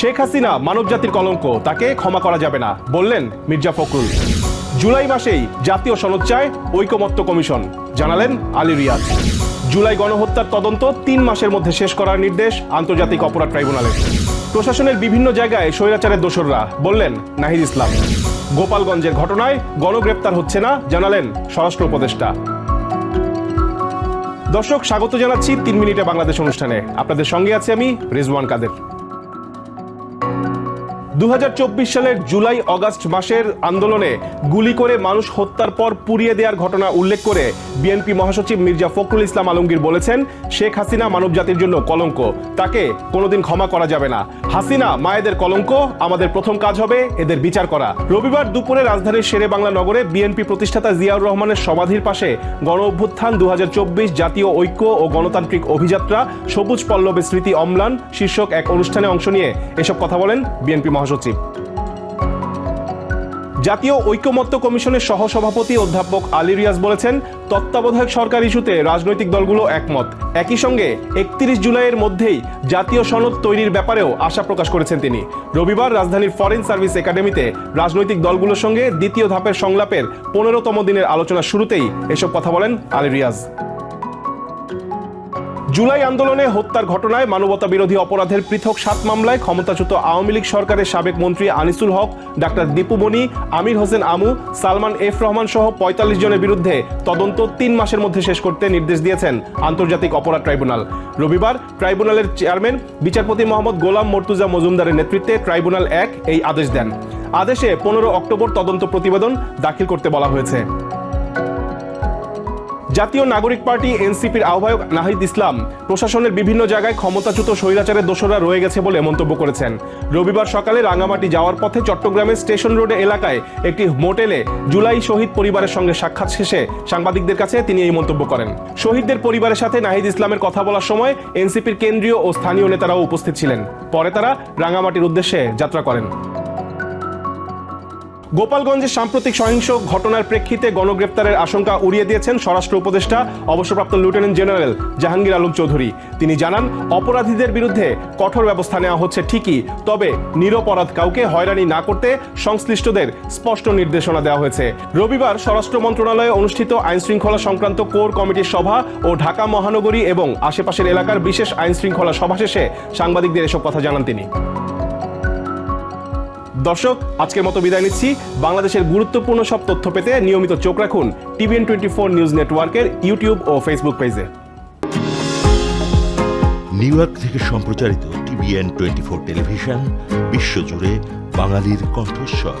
শেখ হাসিনা মানবজাতির কলঙ্ক, তাকে ক্ষমা করা যাবে না, বললেন মির্জা ফখরুল। জুলাই মাসেই জাতীয় সনদ চায় ঐকমত্য কমিশন, জানালেন আলী রিয়াজ। জুলাই গণহত্যার তদন্ত তিন মাসের মধ্যে শেষ করার নির্দেশ আন্তর্জাতিক অপরাধ ট্রাইব্যুনালের। প্রশাসনের বিভিন্ন জায়গায় স্বৈরাচারের দোসররা, বললেন নাহিদ ইসলাম। গোপালগঞ্জের ঘটনায় গণগ্রেপ্তার হচ্ছে না, জানালেন স্বরাষ্ট্র উপদেষ্টা। দর্শক, স্বাগত জানাচ্ছি তিন মিনিটে বাংলাদেশ অনুষ্ঠানে। আপনাদের সঙ্গে আছি আমি রিজওয়ান কাদের। দু হাজার চব্বিশ সালের জুলাই অগাস্ট মাসের আন্দোলনে গুলি করে মানুষ হত্যার পর পুড়িয়ে দেওয়ার ঘটনা উল্লেখ করে বিএনপি মহাসচিব মির্জা ফখরুল ইসলাম আলমগীর বলেছেন, শেখ হাসিনা মানব জাতির জন্য কলঙ্ক। তাকে কোনোদিন ক্ষমা করা যাবে না। হাসিনা মায়েদের কলঙ্ক, আমাদের প্রথম কাজ হবে এদের বিচার করা। রবিবার দুপুরে রাজধানীর শেরে বাংলা নগরে বিএনপি প্রতিষ্ঠাতা জিয়াউর রহমানের সমাধির পাশে গণ অভ্যুত্থান দু হাজার চব্বিশ জাতীয় ঐক্য ও গণতান্ত্রিক অভিযাত্রা সবুজ পল্লবের স্মৃতি অম্লান শীর্ষক এক অনুষ্ঠানে অংশ নিয়ে এসব কথা বলেন বিএনপি মহাসচিব। জাতীয় ঐক্যমত্য কমিশনের সহসভাপতি অধ্যাপক আলী রিয়াজ বলেছেন, তত্ত্বাবধায়ক সরকার ইস্যুতে রাজনৈতিক দলগুলো একমত। একই সঙ্গে একত্রিশ জুলাইয়ের মধ্যেই জাতীয় সনদ তৈরির ব্যাপারেও আশা প্রকাশ করেছেন তিনি। রবিবার রাজধানীর ফরেন সার্ভিস একাডেমিতে রাজনৈতিক দলগুলোর সঙ্গে দ্বিতীয় ধাপের সংলাপের পনেরোতম দিনের আলোচনা শুরুতেই এসব কথা বলেন আলী রিয়াজ। জুলাই আন্দোলনে হত্যার ঘটনায় মানবতা বিরোধী অপরাধের পৃথক সাত মামলায় ক্ষমতাচ্যুত আওয়ামী লীগ সরকারের সাবেক মন্ত্রী আনিসুল হক, ডাক্তার দীপু মনি, আমির হোসেন আমু, সালমান এফ রহমান সহ পঁয়তাল্লিশ জনের বিরুদ্ধে তদন্ত তিন মাসের মধ্যে শেষ করতে নির্দেশ দিয়েছেন আন্তর্জাতিক অপরাধ ট্রাইব্যুনাল। রবিবার ট্রাইব্যুনালের চেয়ারম্যান, বিচারপতি মোহাম্মদ গোলাম মর্তুজা মজুমদারের নেতৃত্বে ট্রাইব্যুনাল এক এই আদেশ দেন। আদেশে পনেরো অক্টোবর তদন্ত প্রতিবেদন দাখিল করতে বলা হয়েছে। জাতীয় নাগরিক পার্টি এনসিপির আহ্বায়ক নাহিদ ইসলাম, প্রশাসনের বিভিন্ন জায়গায় ক্ষমতাচ্যুত স্বৈরাচারের দোষরা রয়ে গেছে বলে মন্তব্য করেছেন। রবিবার সকালে রাঙামাটি যাওয়ার পথে চট্টগ্রামের স্টেশন রোডে এলাকায় একটি মোটেলে জুলাই শহীদ পরিবারের সঙ্গে সাক্ষাৎ শেষে সাংবাদিকদের কাছে তিনি এই মন্তব্য করেন। শহীদদের পরিবারের সাথে নাহিদ ইসলামের কথা বলার সময় এনসিপির কেন্দ্রীয় ও স্থানীয় নেতারাও উপস্থিত ছিলেন। পরে তারা রাঙামাটির উদ্দেশ্যে যাত্রা করেন। গোপালগঞ্জে সাম্প্রতিক সহিংস ঘটনার প্রেক্ষিতে গণগ্রেপ্তারের আশঙ্কা উড়িয়ে দিয়েছেন স্বরাষ্ট্র উপদেষ্টা, অবসরপ্রাপ্ত লেফটেন্যান্ট জেনারেল জাহাঙ্গীর আলম চৌধুরী। তিনি জানান, অপরাধীদের বিরুদ্ধে কঠোর ব্যবস্থা নেওয়া হচ্ছে ঠিকই, তবে নিরপরাধ কাউকে হয়রানি না করতে সংশ্লিষ্টদের স্পষ্ট নির্দেশনা দেওয়া হয়েছে। রবিবার স্বরাষ্ট্র মন্ত্রণালয়ে অনুষ্ঠিত আইন শৃঙ্খলা সংক্রান্ত কোর কমিটির সভা ও ঢাকা মহানগরী এবং আশেপাশের এলাকার বিশেষ আইন শৃঙ্খলা সভা শেষে সাংবাদিকদের এসব কথা জানান তিনি। দর্শক, আজকের মতো বিদায় নিচ্ছি। বাংলাদেশের গুরুত্বপূর্ণ সব তথ্য পেতে নিয়মিত চোখ রাখুন টিভিএন টোয়েন্টি ফোর নিউজ নেটওয়ার্কের ইউটিউব ও ফেসবুক পেজে। নিউ ইয়র্ক থেকে সম্প্রচারিত টিভিএন টোয়েন্টি ফোর টেলিভিশন বিশ্বজুড়ে বাঙালির কণ্ঠস্বর।